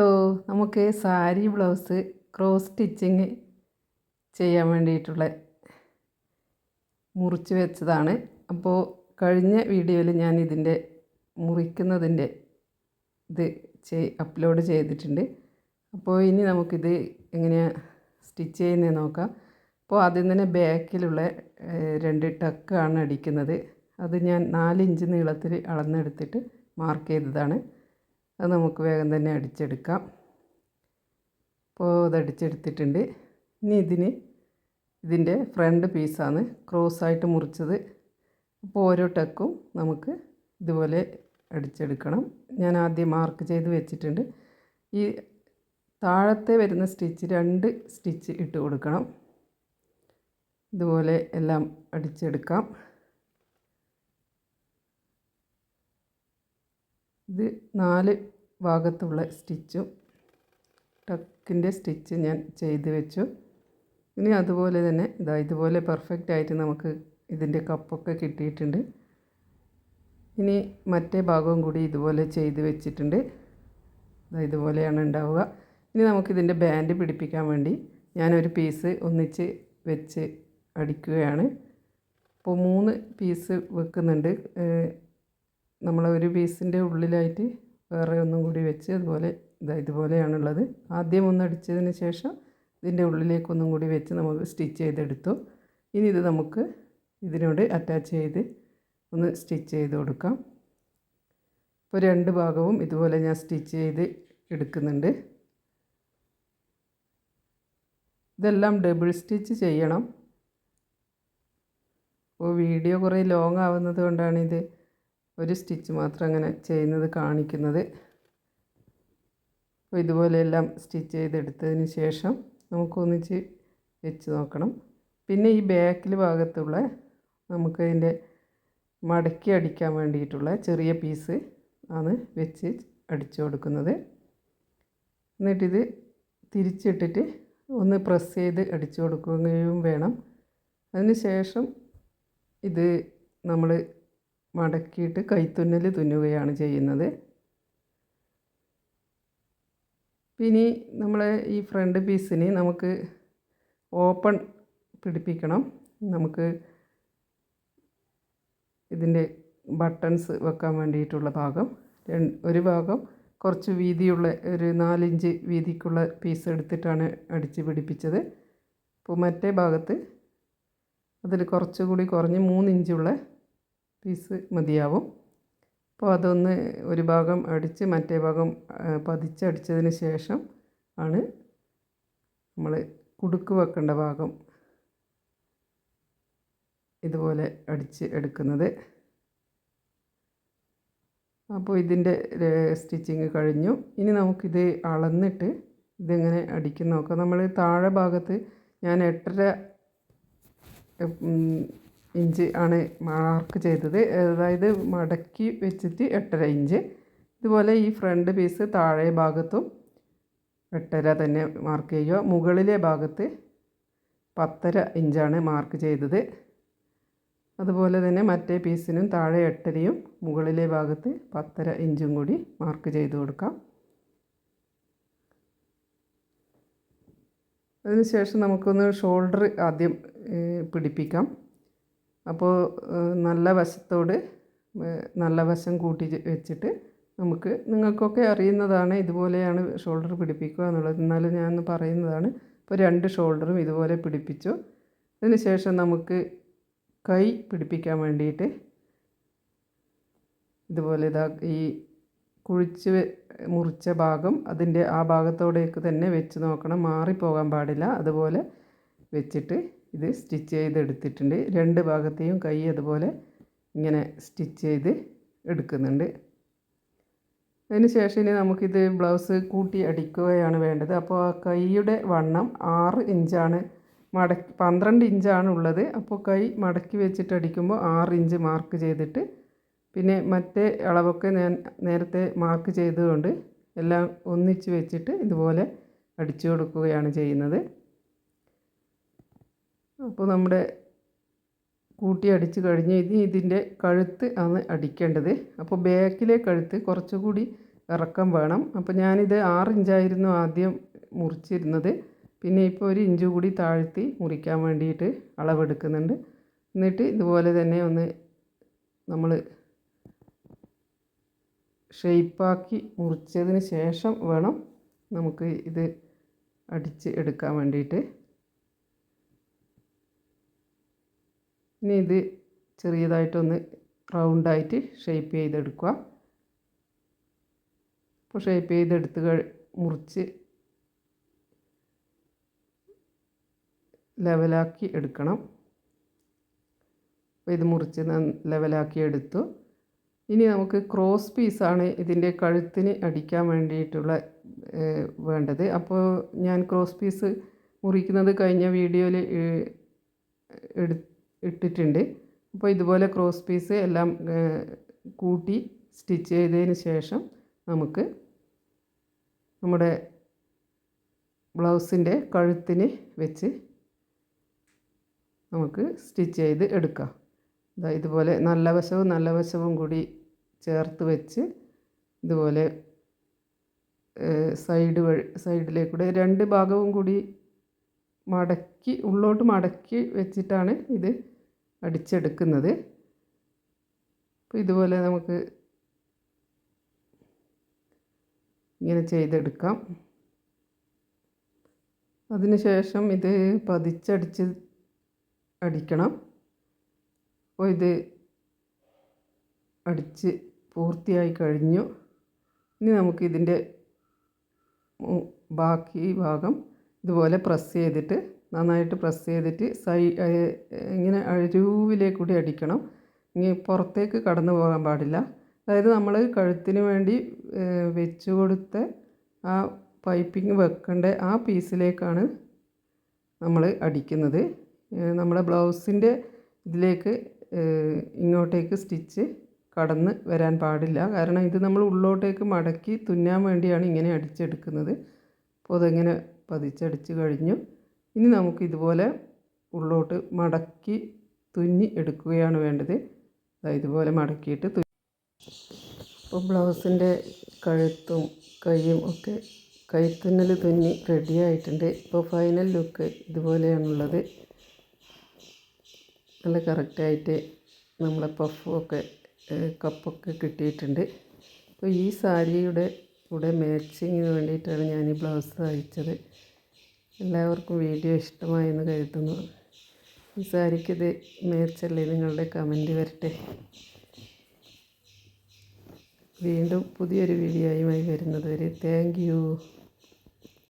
ഓ നമുക്ക് sari blouse cross stitching ചെയ്യാൻ വേണ്ടിയിട്ടുള്ള മുറിച്ച് വെച്ചതാണ്. അപ്പോൾ കഴിഞ്ഞ വീഡിയോയിൽ ഞാൻ ഇതിന്റെ മുറിക്കുന്നതിന്റെ ഇത് ചെയ് അപ്ലോഡ് ചെയ്തിട്ടുണ്ട്. അപ്പോൾ ഇനി നമുക്കിത് എങ്ങനെയാണ് സ്റ്റിച്ച് ചെയ്യുന്നത് നോക്കാം. അപ്പോൾ ആദ്യം തന്നെ ബാക്കിലുള്ള രണ്ട് ടക്കാണ് അടിക്കുന്നത്. അത് ഞാൻ നാലിഞ്ച് നീളത്തിൽ അളന്നെടുത്തിട്ട് മാർക്ക് ചെയ്തതാണ്. അത് നമുക്ക് വേഗം തന്നെ അടിച്ചെടുക്കാം. അപ്പോൾ അത് അടിച്ചെടുത്തിട്ടുണ്ട്. ഇനി ഇതിന് ഇതിന്റെ ഫ്രണ്ട് പീസാണ് ക്രോസ് ആയിട്ട് മുറിച്ചത്. അപ്പോൾ ഓരോ ടക്കും നമുക്ക് ഇതുപോലെ അടിച്ചെടുക്കണം. ഞാൻ ആദ്യം മാർക്ക് ചെയ്ത് വെച്ചിട്ടുണ്ട്. ഈ താഴത്തെ വരുന്ന സ്റ്റിച്ച് രണ്ട് സ്റ്റിച്ച് ഇട്ട് കൊടുക്കണം. ഇതുപോലെ എല്ലാം അടിച്ചെടുക്കാം. ഇത് നാല് ഭാഗത്തുള്ള സ്റ്റിച്ചും ടക്കിന്റെ സ്റ്റിച്ച് ഞാൻ ചെയ്ത് വെച്ചു. ഇനി അതുപോലെ തന്നെ ഇതാ ഇതുപോലെ പെർഫെക്റ്റ് ആയിട്ട് നമുക്ക് ഇതിന്റെ കപ്പൊക്കെ കിട്ടിയിട്ടുണ്ട്. ഇനി മറ്റേ ഭാഗവും കൂടി ഇതുപോലെ ചെയ്ത് വെച്ചിട്ടുണ്ട്. ഇതാ ഇതുപോലെയാണ് ഉണ്ടാവുക. ഇനി നമുക്കിതിന്റെ ബാൻഡ് പിടിപ്പിക്കാൻ വേണ്ടി ഞാനൊരു പീസ് ഒന്നിച്ച് വെച്ച് അടിക്കുകയാണ്. അപ്പോൾ മൂന്ന് പീസ് വെക്കുന്നുണ്ട്. നമ്മൾ ഒരു പീസിന്റെ ഉള്ളിലായിട്ട് വേറെ ഒന്നും കൂടി വെച്ച് അതുപോലെ ഇതാ ഇതുപോലെയാണുള്ളത്. ആദ്യം ഒന്ന് അടിച്ചതിന് ശേഷം ഇതിന്റെ ഉള്ളിലേക്കൊന്നും കൂടി വെച്ച് നമുക്ക് സ്റ്റിച്ച് ചെയ്തെടുത്തു. ഇനി ഇത് നമുക്ക് ഇതിനോട് അറ്റാച്ച് ചെയ്ത് ഒന്ന് സ്റ്റിച്ച് ചെയ്ത് കൊടുക്കാം. ഇപ്പോൾ രണ്ട് ഭാഗവും ഇതുപോലെ ഞാൻ സ്റ്റിച്ച് ചെയ്ത് എടുക്കുന്നുണ്ട്. ഇതെല്ലാം ഡബിൾ സ്റ്റിച്ച് ചെയ്യണം. അപ്പോൾ വീഡിയോ കുറേ ലോങ് ആവുന്നത് കൊണ്ടാണിത് ഒരു സ്റ്റിച്ച് മാത്രം അങ്ങനെ ചെയ്യുന്നത് കാണിക്കുന്നത്. അപ്പോൾ ഇതുപോലെയെല്ലാം സ്റ്റിച്ച് ചെയ്തെടുത്തതിന് ശേഷം നമുക്കൊന്നിച്ച് വെച്ച് നോക്കണം. പിന്നെ ഈ ബാക്കിൽ ഭാഗത്തുള്ള നമുക്കതിന്റെ മടക്കി അടിക്കാൻ വേണ്ടിയിട്ടുള്ള ചെറിയ പീസ് ആണ് വെച്ച് അടിച്ചു കൊടുക്കുന്നത്. എന്നിട്ടിത് തിരിച്ചിട്ടിട്ട് ഒന്ന് പ്രസ് ചെയ്ത് അടിച്ചു കൊടുക്കുകയും വേണം. അതിന് ശേഷം ഇത് നമ്മൾ മടക്കിയിട്ട് കൈത്തുന്നൽ തുന്നുകയാണ് ചെയ്യുന്നത്. പിന്നെ നമ്മൾ ഈ ഫ്രണ്ട് പീസിന് നമുക്ക് ഓപ്പൺ പിടിപ്പിക്കണം. നമുക്ക് ഇതിന്റെ ബട്ടൺസ് വെക്കാൻ വേണ്ടിയിട്ടുള്ള ഭാഗം. ഒരു ഭാഗം കുറച്ച് വീതിയുള്ള ഒരു നാലിഞ്ച് വീതിക്കുള്ള പീസ് എടുത്തിട്ടാണ് അടിച്ച് പിടിപ്പിച്ചത്. അപ്പോൾ മറ്റേ ഭാഗത്ത് അതിൽ കുറച്ചുകൂടി കുറഞ്ഞ് മൂന്നിഞ്ചുള്ള പീസ് മതിയാവും. അപ്പോൾ അതൊന്ന് ഒരു ഭാഗം അടിച്ച് മറ്റേ ഭാഗം പതിച്ചടിച്ചതിന് ശേഷം ആണ് നമ്മൾ കുടുക്ക് വെക്കേണ്ട ഭാഗം ഇതുപോലെ അടിച്ച് എടുക്കുന്നത്. അപ്പോൾ ഇതിന്റെ സ്റ്റിച്ചിങ് കഴിഞ്ഞു. ഇനി നമുക്കിത് അളന്നിട്ട് ഇതെങ്ങനെ അടിക്കുന്ന നോക്കാം. നമ്മൾ താഴെ ഭാഗത്ത് ഞാൻ എട്ടര ഇഞ്ച് ആണ് മാർക്ക് ചെയ്തത്. അതായത് മടക്കി വെച്ചിട്ട് എട്ടര ഇഞ്ച്. ഇതുപോലെ ഈ ഫ്രണ്ട് പീസ് താഴെ ഭാഗത്തും എട്ടര തന്നെ മാർക്ക് ചെയ്യുക. മുകളിലെ ഭാഗത്ത് പത്തര ഇഞ്ചാണ് മാർക്ക് ചെയ്തത്. അതുപോലെ തന്നെ മറ്റേ പീസിനും താഴെ എട്ടരയും മുകളിലെ ഭാഗത്ത് പത്തര ഇഞ്ചും കൂടി മാർക്ക് ചെയ്ത് കൊടുക്കാം. അതിനുശേഷം നമുക്കൊന്ന് ഷോൾഡർ ആദ്യം പിടിപ്പിക്കാം. അപ്പോൾ നല്ല വശത്തോട് നല്ല വശം കൂട്ടി വെച്ചിട്ട് നമുക്ക് നിങ്ങൾക്കൊക്കെ അറിയുന്നതാണ് ഇതുപോലെയാണ് ഷോൾഡർ പിടിപ്പിക്കുക എന്നുള്ളത്. എന്നാലും ഞാൻ പറയുന്നതാണ്. ഇപ്പോൾ രണ്ട് ഷോൾഡറും ഇതുപോലെ പിടിപ്പിച്ചു. അതിനുശേഷം നമുക്ക് കൈ പിടിപ്പിക്കാൻ വേണ്ടിയിട്ട് ഇതുപോലെ ഇതാ ഈ കുഴിച്ച് മുറിച്ച ഭാഗം അതിന്റെ ആ ഭാഗത്തോടേക്ക് തന്നെ വെച്ച് നോക്കണം. മാറിപ്പോകാൻ പാടില്ല. അതുപോലെ വെച്ചിട്ട് ഇത് സ്റ്റിച്ച് ചെയ്ത് എടുത്തിട്ടുണ്ട് രണ്ട് ഭാഗത്തെയും കൈ അതുപോലെ ഇങ്ങനെ സ്റ്റിച്ച് ചെയ്ത് എടുക്കുന്നുണ്ട്. അതിന് ശേഷം ഇനി നമുക്കിത് ബ്ലൗസ് കൂട്ടി അടിക്കുകയാണ് വേണ്ടത്. അപ്പോൾ ആ കൈയുടെ വണ്ണം ആറ് ഇഞ്ചാണ് മടക്കി പന്ത്രണ്ട് ഇഞ്ചാണ് ഉള്ളത്. അപ്പോൾ കൈ മടക്കി വെച്ചിട്ട് അടിക്കുമ്പോൾ ആറ് ഇഞ്ച് മാർക്ക് ചെയ്തിട്ട് പിന്നെ മറ്റേ അളവൊക്കെ ഞാൻ നേരത്തെ മാർക്ക് ചെയ്തുകൊണ്ട് എല്ലാം ഒന്നിച്ച് വെച്ചിട്ട് ഇതുപോലെ അടിച്ചു കൊടുക്കുകയാണ് ചെയ്യുന്നത്. അപ്പോൾ നമ്മുടെ കൂട്ടി അടിച്ച് കഴിഞ്ഞ് ഇനി ഇതിന്റെ കഴുത്ത് ആണ് അടിക്കേണ്ടത്. അപ്പോൾ ബാക്കിലെ കഴുത്ത് കുറച്ചുകൂടി ഇറക്കം വേണം. അപ്പോൾ ഞാനിത് ആറ് ഇഞ്ചായിരുന്നു ആദ്യം മുറിച്ചിരുന്നത്. പിന്നെ ഇപ്പോൾ ഒരു ഇഞ്ച് കൂടി താഴ്ത്തി മുറിക്കാൻ വേണ്ടിയിട്ട് അളവെടുക്കുന്നുണ്ട്. എന്നിട്ട് ഇതുപോലെ തന്നെ ഒന്ന് നമ്മൾ ഷെയ്പ്പാക്കി മുറിച്ചതിന് ശേഷം വേണം നമുക്ക് ഇത് അടിച്ച് എടുക്കാൻ വേണ്ടിയിട്ട്. ഇനി ഇത് ചെറിയതായിട്ടൊന്ന് റൗണ്ടായിട്ട് ഷേപ്പ് ചെയ്തെടുക്കുക. അപ്പോൾ ഷേപ്പ് ചെയ്തെടുത്ത് മുറിച്ച് ലെവലാക്കി എടുക്കണം. അപ്പോൾ ഇത് മുറിച്ച് ലെവലാക്കി എടുത്തു. ഇനി നമുക്ക് ക്രോസ് പീസാണ് ഇതിന്റെ കഴുത്തിന് അടിക്കാൻ വേണ്ടിയിട്ടുള്ള വേണ്ടത്. അപ്പോൾ ഞാൻ ക്രോസ് പീസ് മുറിക്കുന്നത് കഴിഞ്ഞ വീഡിയോയിൽ എടു ഇട്ടിട്ടുണ്ട്. അപ്പോൾ ഇതുപോലെ ക്രോസ് പീസ് എല്ലാം കൂട്ടി സ്റ്റിച്ച് ചെയ്തതിന് ശേഷം നമുക്ക് നമ്മുടെ ബ്ലൗസിന്റെ കഴുത്തിന് വെച്ച് നമുക്ക് സ്റ്റിച്ച് ചെയ്ത് എടുക്കാം. ഇതാ ഇതുപോലെ നല്ല വശവും നല്ല വശവും കൂടി ചേർത്ത് വെച്ച് ഇതുപോലെ സൈഡ് സൈഡിലേക്കൂടെ രണ്ട് ഭാഗവും കൂടി മടക്കി ഉള്ളോട്ട് മടക്കി വെച്ചിട്ടാണ് ഇത് അടിച്ചെടുക്കുന്നത്. അപ്പോൾ ഇതുപോലെ നമുക്ക് ഇങ്ങനെ ചെയ്തെടുക്കാം. അതിനുശേഷം ഇത് പതിച്ചടിച്ച് അടിക്കണം. അപ്പോൾ ഇത് അടിച്ച് പൂർത്തിയായി കഴിഞ്ഞു. ഇനി നമുക്ക് ഇതിന്റെ ബാക്കി ഭാഗം ഇതുപോലെ പ്രസ് ചെയ്തിട്ട് നന്നായിട്ട് പ്രസ് ചെയ്തിട്ട് സൈ ഇങ്ങനെ അരൂവിലേക്കൂടി അടിക്കണം. ഇനി പുറത്തേക്ക് കടന്നു പോകാൻ പാടില്ല. അതായത് നമ്മൾ കഴുത്തിന് വേണ്ടി വെച്ച് കൊടുത്ത ആ പൈപ്പിംഗ് വെക്കേണ്ട ആ പീസിലേക്കാണ് നമ്മൾ അടിക്കുന്നത്. നമ്മുടെ ബ്ലൗസിന്റെ ഇതിലേക്ക് ഇങ്ങോട്ടേക്ക് സ്റ്റിച്ച് കടന്ന് വരാൻ പാടില്ല. കാരണം ഇത് നമ്മൾ ഉള്ളോട്ടേക്ക് മടക്കി തുന്നാൻ വേണ്ടിയാണ് ഇങ്ങനെ അടിച്ചെടുക്കുന്നത്. അപ്പോൾ അതെങ്ങനെ പതിച്ചടിച്ച് കഴിഞ്ഞു. ഇനി നമുക്ക് ഇതുപോലെ ഉള്ളോട്ട് മടക്കി തുന്നി എടുക്കുകയാണ് വേണ്ടത്. ഇതുപോലെ മടക്കിയിട്ട് തുന്നി അപ്പോൾ ബ്ലൗസിന്റെ കഴുത്തും കൈയും ഒക്കെ കൈത്തുന്നൽ തുന്നി റെഡിയായിട്ടുണ്ട് ഇപ്പോൾ ഫൈനൽ ലുക്ക് ഇതുപോലെയാണുള്ളത്. നല്ല കറക്റ്റായിട്ട് നമ്മളെ പഫും ഒക്കെ കപ്പൊക്കെ കിട്ടിയിട്ടുണ്ട്. അപ്പോൾ ഈ സാരിയുടെ കൂടെ മാച്ചിങ്ങിന് വേണ്ടിയിട്ടാണ് ഞാൻ ഈ ബ്ലൗസ് തയ്ച്ചത്. എല്ലാവർക്കും വീഡിയോ ഇഷ്ടമായെന്ന് കരുതുന്നു. ഈ സാരിക്കിത് മാച്ചല്ലേ നിങ്ങളുടെ കമന്റ് വരട്ടെ. വീണ്ടും പുതിയൊരു വീഡിയോയുമായി വരുന്നത് വരെ. താങ്ക്